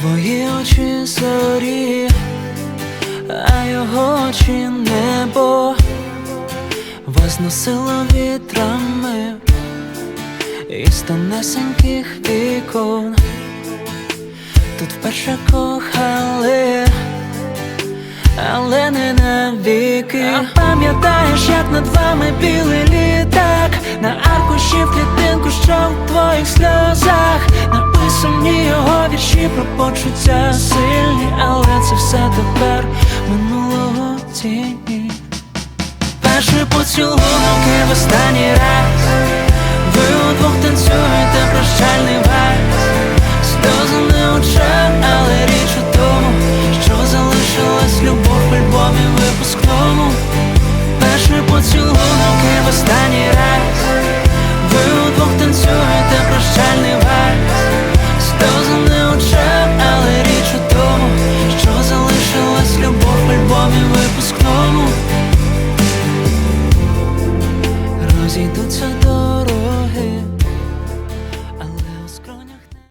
Твої очі зорі, а його очі небо Вас носило вітрами із тонесеньких вікон. Тут вперше кохали але не навіки. А? Пам'ятаєш, як над вами білий літак вірші про почуття сильні, але це все тепер минулого тіні. Перший поцілунок і в останній раз. Ви удвох танцюєте прощальний вальс. Сльози не очах, але річ у тому, що залишилась любов в альбомі випускному. Перший поцілунок 几度将